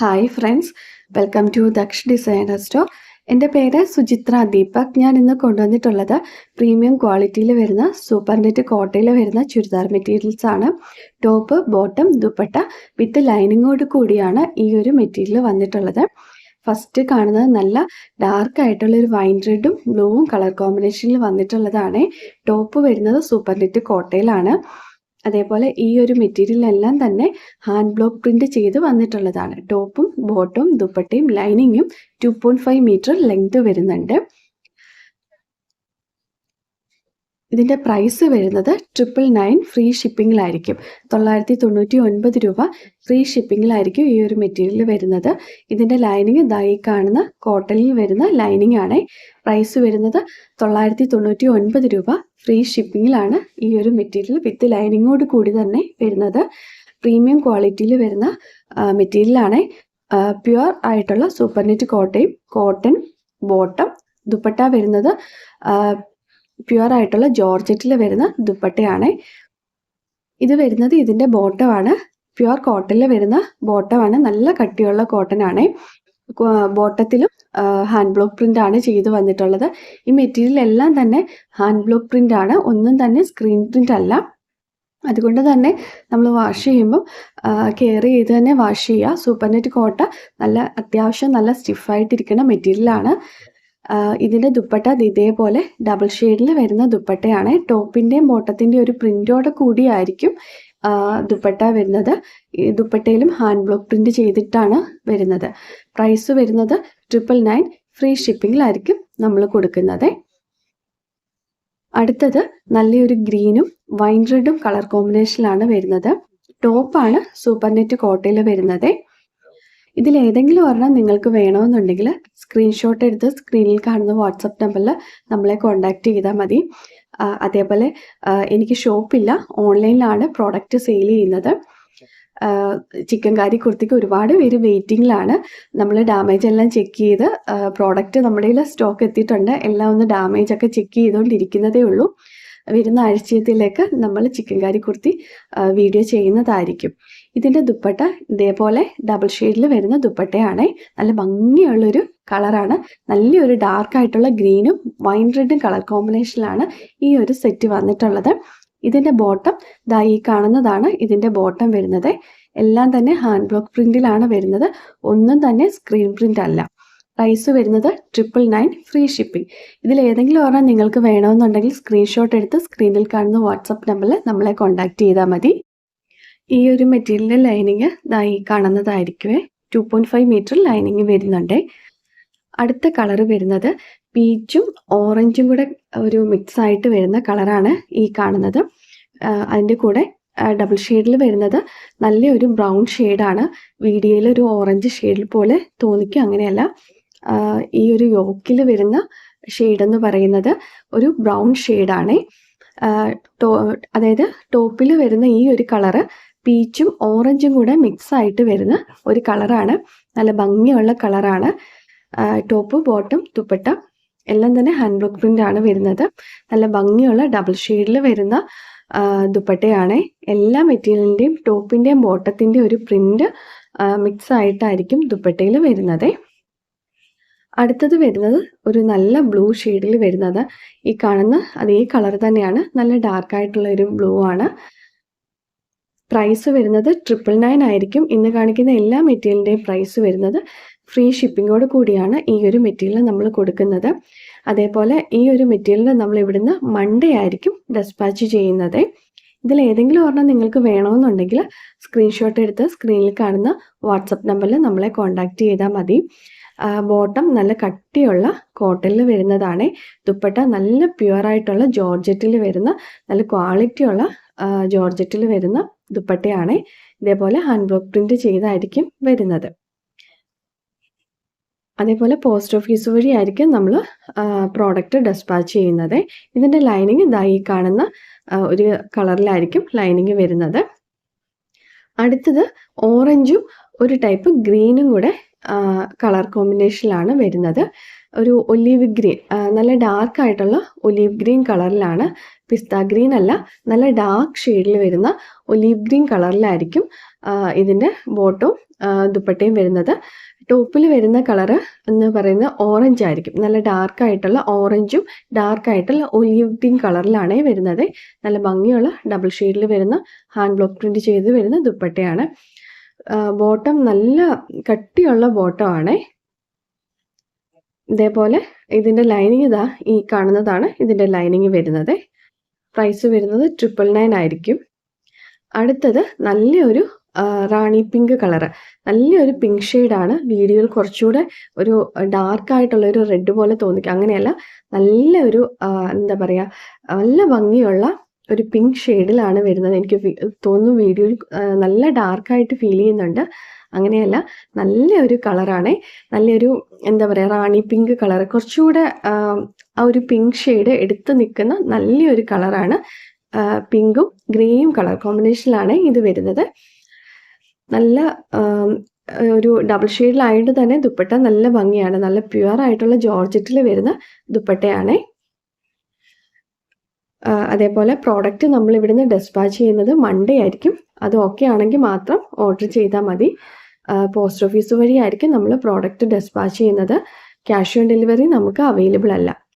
Hi friends welcome to Daksh designer store എന്റെ പേര് സുചിത്ര ദീപക്. ഞാൻ ഇന്ന് കൊണ്ടുവന്നിട്ടുള്ളത് പ്രീമിയം ക്വാളിറ്റിയിൽ വരുന്ന സൂപ്പർ നെറ്റ് കോട്ടയിൽ വരുന്ന ചുരിദാർ മെറ്റീരിയൽസ് ആണ്. ടോപ്പ് ബോട്ടം ദുപ്പട്ട വിത്ത് ലൈനിങ്ങോട് കൂടിയാണ് ഈ ഒരു മെറ്റീരിയൽ വന്നിട്ടുള്ളത്. ഫസ്റ്റ് കാണുന്നത് നല്ല ഡാർക്ക് ആയിട്ടുള്ള ഒരു വൈൻ റെഡും ബ്ലൂവും കളർ കോമ്പിനേഷനിൽ വന്നിട്ടുള്ളതാണ്. ടോപ്പ് വരുന്നത് സൂപ്പർ നെറ്റ് കോട്ടയിലാണ്. അതേപോലെ ഈ ഒരു മെറ്റീരിയലെല്ലാം തന്നെ ഹാൻഡ് ബ്ലോക്ക് പ്രിന്റ് ചെയ്ത് വന്നിട്ടുള്ളതാണ്. ടോപ്പും ബോട്ടും ദുപ്പട്ടയും ലൈനിങ്ങും ടു ഫൈവ് മീറ്റർ ലെങ്ത് വരുന്നുണ്ട്. ഇതിന്റെ പ്രൈസ് വരുന്നത് ട്രിപ്പിൾ നയൻ ഫ്രീ ഷിപ്പിങ്ങിലായിരിക്കും തൊള്ളായിരത്തി തൊണ്ണൂറ്റി ഒൻപത് രൂപ ഫ്രീ ഷിപ്പിങ്ങിലായിരിക്കും ഈ ഒരു മെറ്റീരിയൽ വരുന്നത്. ഇതിന്റെ ലൈനിങ് ദൈ കാണുന്ന കോട്ടണിൽ വരുന്ന ലൈനിങ് ആണ്. പ്രൈസ് വരുന്നത് തൊള്ളായിരത്തി തൊണ്ണൂറ്റി ഒൻപത് രൂപ ഫ്രീ ഷിപ്പിങ്ങിലാണ് ഈ ഒരു മെറ്റീരിയൽ വിത്ത് ലൈനിങ്ങോട് കൂടി തന്നെ വരുന്നത്. പ്രീമിയം ക്വാളിറ്റിയിൽ വരുന്ന മെറ്റീരിയലാണ് പ്യുവർ ആയിട്ടുള്ള സൂപ്പർനെറ്റ് കോട്ടയും കോട്ടൺ ബോട്ടം ദുപ്പട്ട വരുന്നത് പ്യുവർ ആയിട്ടുള്ള ജോർജറ്റിൽ വരുന്ന ദുപ്പട്ടയാണ്. ഇത് വരുന്നത് ഇതിന്റെ ബോട്ടമാണ് പ്യുവർ കോട്ടണിൽ വരുന്ന ബോട്ടമാണ് നല്ല കട്ടിയുള്ള കോട്ടൺ ബോട്ടത്തിലും ഹാൻഡ് ബ്ലോക്ക് പ്രിന്റ് ആണ് ചെയ്തു വന്നിട്ടുള്ളത്. ഈ മെറ്റീരിയൽ എല്ലാം തന്നെ ഹാൻഡ് ബ്ലോക്ക് പ്രിന്റ് ആണ്. ഒന്നും തന്നെ സ്ക്രീൻ പ്രിന്റ് അല്ല. അതുകൊണ്ട് തന്നെ നമ്മൾ വാഷ് ചെയ്യുമ്പം കെയർ ചെയ്ത് തന്നെ വാഷ് ചെയ്യുക. സൂപ്പർനെറ്റ് കോട്ട നല്ല അത്യാവശ്യം നല്ല സ്റ്റിഫായിട്ടിരിക്കുന്ന മെറ്റീരിയലാണ് ഇതിന്റെ ദുപ്പട്ട ഇതേപോലെ ഡബിൾ ഷെയ്ഡിൽ വരുന്ന ദുപ്പട്ടയാണ്. ടോപ്പിന്റെയും ബോട്ടത്തിന്റെയും ഒരു പ്രിന്റോടെ കൂടിയായിരിക്കും ദുപ്പട്ട വരുന്നത്. ദുപ്പട്ടയിലും ഹാൻഡ് ബ്ലോക്ക് പ്രിന്റ് ചെയ്തിട്ടാണ് വരുന്നത്. പ്രൈസ് വരുന്നത് ട്രിപ്പിൾ നയൻ ഫ്രീ ഷിപ്പിങ്ങിലായിരിക്കും നമ്മൾ കൊടുക്കുന്നത്. അടുത്തത് നല്ലൊരു ഗ്രീനും വൈൻ റെഡും കളർ കോമ്പിനേഷനിലാണ് വരുന്നത്. ടോപ്പാണ് സൂപ്പർ നെറ്റ് കോട്ടയിൽ വരുന്നത്. ഇതിൽ ഏതെങ്കിലും ഒരെണ്ണം നിങ്ങൾക്ക് വേണമെന്നുണ്ടെങ്കിൽ സ്ക്രീൻഷോട്ട് എടുത്ത് സ്ക്രീനിൽ കാണുന്ന വാട്സപ്പ് നമ്പറിൽ നമ്മളെ കോൺടാക്റ്റ് ചെയ്താൽ മതി. അതേപോലെ എനിക്ക് ഷോപ്പില്ല ഓൺലൈനിലാണ് പ്രോഡക്റ്റ് സെയിൽ ചെയ്യുന്നത്. ചിക്കൻ കാരി കുർത്തിക്ക് ഒരുപാട് പേര് വെയിറ്റിംഗിലാണ് നമ്മൾ ഡാമേജ് എല്ലാം ചെക്ക് ചെയ്ത് പ്രോഡക്റ്റ് നമ്മുടെ കയ്യിൽ സ്റ്റോക്ക് എത്തിയിട്ടുണ്ട്. എല്ലാം ഒന്ന് ഡാമേജ് ഒക്കെ ചെക്ക് ചെയ്തുകൊണ്ടിരിക്കുന്നതേ ഉള്ളൂ. വരുന്ന ആഴ്ചയത്തിലേക്ക് നമ്മൾ ചിക്കൻ കാരി കുർത്തി വീഡിയോ ചെയ്യുന്നതായിരിക്കും. ഇതിന്റെ ദുപ്പട്ട ഇതേപോലെ ഡബിൾ ഷെയ്ഡിൽ വരുന്ന ദുപ്പട്ടയാണ്. നല്ല ഭംഗിയുള്ളൊരു കളറാണ്. നല്ലൊരു ഡാർക്കായിട്ടുള്ള ഗ്രീനും വൈൻ റെഡും കളർ കോമ്പിനേഷനിലാണ് ഈ ഒരു സെറ്റ് വന്നിട്ടുള്ളത്. ഇതിന്റെ ബോട്ടം ദാ ഈ കാണുന്നതാണ് ഇതിന്റെ ബോട്ടം വരുന്നത്. എല്ലാം തന്നെ ഹാൻഡ് ബ്ലോക്ക് പ്രിന്റിലാണ് വരുന്നത്. ഒന്നും തന്നെ സ്ക്രീൻ പ്രിന്റ് അല്ല. പ്രൈസ് വരുന്നത് ട്രിപ്പിൾ നയൻ ഫ്രീ ഷിപ്പിംഗ് ഇതിൽ ഏതെങ്കിലും ഒരെണ്ണം നിങ്ങൾക്ക് വേണമെന്നുണ്ടെങ്കിൽ സ്ക്രീൻഷോട്ട് എടുത്ത് സ്ക്രീനിൽ കാണുന്ന വാട്സപ്പ് നമ്പറിൽ നമ്മളെ കോൺടാക്റ്റ് ചെയ്താൽ മതി. ഈ ഒരു മെറ്റീരിയലിന്റെ ലൈനിങ് ഇതായി കാണുന്നതായിരിക്കുമേ two point five metre lining വരുന്നുണ്ട്. അടുത്ത കളർ വരുന്നത് പീച്ചും ഓറഞ്ചും കൂടെ ഒരു മിക്സ് ആയിട്ട് വരുന്ന കളറാണ് ഈ കാണുന്നത്. അതിന്റെ കൂടെ ഡബിൾ ഷെയ്ഡിൽ വരുന്നത് നല്ലൊരു ബ്രൗൺ ഷെയ്ഡാണ് വീഡിയോയിൽ ഒരു ഓറഞ്ച് ഷെയ്ഡിൽ പോലെ തോന്നിക്കും അങ്ങനെയല്ല. ഈ ഒരു യോക്കിൽ വരുന്ന ഷെയ്ഡ് എന്ന് പറയുന്നത് ഒരു ബ്രൗൺ ഷെയ്ഡാണ് അതായത് ടോപ്പിൽ വരുന്ന ഈ ഒരു കളറ് പീച്ചും ഓറഞ്ചും കൂടെ മിക്സ് ആയിട്ട് വരുന്ന ഒരു കളറാണ് നല്ല ഭംഗിയുള്ള കളറാണ് ടോപ്പ് ബോട്ടം തുപ്പട്ട എല്ലാം തന്നെ ഹാൻഡ് വർക്ക് പ്രിന്റ് ആണ് വരുന്നത്. നല്ല ഭംഗിയുള്ള ഡബിൾ ഷെയ്ഡിൽ വരുന്ന ദുപ്പട്ടയാണ്. എല്ലാ മെറ്റീരിയലിന്റെയും ടോപ്പിന്റെയും ബോട്ടത്തിന്റെയും ഒരു പ്രിന്റ് മിക്സ് ആയിട്ടായിരിക്കും ദുപ്പട്ടയിൽ വരുന്നത്. അടുത്തത് വരുന്നത് ഒരു നല്ല ബ്ലൂ ഷെയ്ഡിൽ വരുന്നത്. ഈ കാണുന്ന അതേ കളർ തന്നെയാണ്. നല്ല ഡാർക്ക് ആയിട്ടുള്ള ഒരു ബ്ലൂ ആണ്. പ്രൈസ് വരുന്നത് ട്രിപ്പിൾ നയൻ ആയിരിക്കും. ഇന്ന് കാണിക്കുന്ന എല്ലാ മെറ്റീരിയലിന്റെയും പ്രൈസ് വരുന്നത് ഫ്രീ ഷിപ്പിങ്ങോട് കൂടിയാണ് ഈ ഒരു മെറ്റീരിയൽ നമ്മൾ കൊടുക്കുന്നത്. അതേപോലെ ഈ ഒരു മെറ്റീരിയൽ നമ്മൾ ഇവിടുന്ന് മൺഡേ ആയിരിക്കും ഡെസ്പാച്ച് ചെയ്യുന്നത്. ഇതിൽ ഏതെങ്കിലും ഒരെണ്ണം നിങ്ങൾക്ക് വേണമെന്നുണ്ടെങ്കിൽ സ്ക്രീൻഷോട്ട് എടുത്ത് സ്ക്രീനിൽ കാണുന്ന വാട്സപ്പ് നമ്പറിൽ നമ്മളെ കോൺടാക്റ്റ് ചെയ്താൽ മതി. ബോട്ടം നല്ല കട്ടിയുള്ള കോട്ടണിൽ വരുന്നതാണ്. ദുപ്പട്ട നല്ല പ്യുവറായിട്ടുള്ള ജോർജറ്റിൽ വരുന്ന നല്ല ക്വാളിറ്റിയുള്ള ജോർജറ്റിൽ വരുന്ന ദുപ്പട്ടയാണ്. ഇതേപോലെ ഹാൻഡ് ബ്ലോക്ക് പ്രിന്റ് ചെയ്തായിരിക്കും വരുന്നത്. അതേപോലെ പോസ്റ്റ് ഓഫീസ് വഴി ആയിരിക്കും നമ്മൾ പ്രോഡക്റ്റ് ഡെസ്പാച്ച് ചെയ്യുന്നത്. ഇതിന്റെ ലൈനിങ് ഇതായി കാണുന്ന ഒരു കളറിലായിരിക്കും ലൈനിങ് വരുന്നത്. അടുത്തത് ഓറഞ്ചും ഒരു ടൈപ്പ് ഗ്രീനും കൂടെ കളർ കോമ്പിനേഷനിലാണ് വരുന്നത്. ഒരു ഒലീവ് ഗ്രീൻ നല്ല ഡാർക്ക് ആയിട്ടുള്ള ഒലീവ് ഗ്രീൻ കളറിലാണ് പിസ്ത ഗ്രീൻ അല്ല നല്ല ഡാർക്ക് ഷെയ്ഡിൽ വരുന്ന ഒലീവ് ഗ്രീൻ കളറിലായിരിക്കും ഇതിന്റെ ബോട്ടും ദുപ്പട്ടയും വരുന്നത്. ടോപ്പിൽ വരുന്ന കളറ് എന്ന് പറയുന്നത് ഓറഞ്ച് ആയിരിക്കും. നല്ല ഡാർക്ക് ആയിട്ടുള്ള ഓറഞ്ചും ഡാർക്ക് ആയിട്ടുള്ള ഒലീവ് ഗ്രീൻ കളറിലാണ് വരുന്നത്. നല്ല ഭംഗിയുള്ള ഡബിൾ ഷെയ്ഡിൽ വരുന്ന ഹാൻഡ് ബ്ലോക്ക് പ്രിന്റ് ചെയ്ത് വരുന്ന ദുപ്പട്ടയാണ്. ബോട്ടം നല്ല കട്ടിയുള്ള ബോട്ടം ആണേ. ഇതേപോലെ ഇതിന്റെ ലൈനിങ് ഇതാ ഈ കാണുന്നതാണ് ഇതിന്റെ ലൈനിങ് വരുന്നത്. പ്രൈസ് വരുന്നത് ട്രിപ്പിൾ നയൻ ആയിരിക്കും. അടുത്തത് നല്ലൊരു റാണി പിങ്ക് കളറ് നല്ലൊരു പിങ്ക് ഷെയ്ഡാണ് വീഡിയോയിൽ കുറച്ചുകൂടെ ഒരു ഡാർക്ക് ആയിട്ടുള്ള ഒരു റെഡ് പോലെ തോന്നിക്കും. അങ്ങനെയല്ല നല്ലൊരു എന്താ പറയുക നല്ല ഭംഗിയുള്ള ഒരു പിങ്ക് ഷെയ്ഡിലാണ് വരുന്നത്. എനിക്ക് തോന്നുന്നു വീഡിയോയിൽ നല്ല ഡാർക്കായിട്ട് ഫീൽ ചെയ്യുന്നുണ്ട്. അങ്ങനെയല്ല നല്ലൊരു കളറാണ് നല്ലൊരു എന്താ പറയുക റാണി പിങ്ക് കളർ കുറച്ചുകൂടെ ആ, ഒരു പിങ്ക് ഷെയ്ഡ് എടുത്ത് നിൽക്കുന്ന നല്ലൊരു കളറാണ് പിങ്കും ഗ്രേയും കളർ കോമ്പിനേഷനിലാണ് ഇത് വരുന്നത്. നല്ല ഒരു ഡബിൾ ഷെയ്ഡിലായിട്ട് തന്നെ ദുപ്പട്ട നല്ല ഭംഗിയാണ്. നല്ല പ്യുവർ ആയിട്ടുള്ള ജോർജറ്റിൽ വരുന്ന ദുപ്പട്ടയാണ്. അതേപോലെ പ്രോഡക്റ്റ് നമ്മൾ ഇവിടുന്ന് ഡെസ്പാച്ച് ചെയ്യുന്നത് മൺഡേ ആയിരിക്കും. അത് ഓക്കെ ആണെങ്കിൽ മാത്രം ഓർഡർ ചെയ്താൽ മതി. പോസ്റ്റ് ഓഫീസ് വഴി ആയിരിക്കും നമ്മൾ പ്രോഡക്റ്റ് ഡെസ്പാച്ച് ചെയ്യുന്നത്. ക്യാഷ് ഓൺ ഡെലിവറി നമുക്ക് അവൈലബിൾ അല്ല.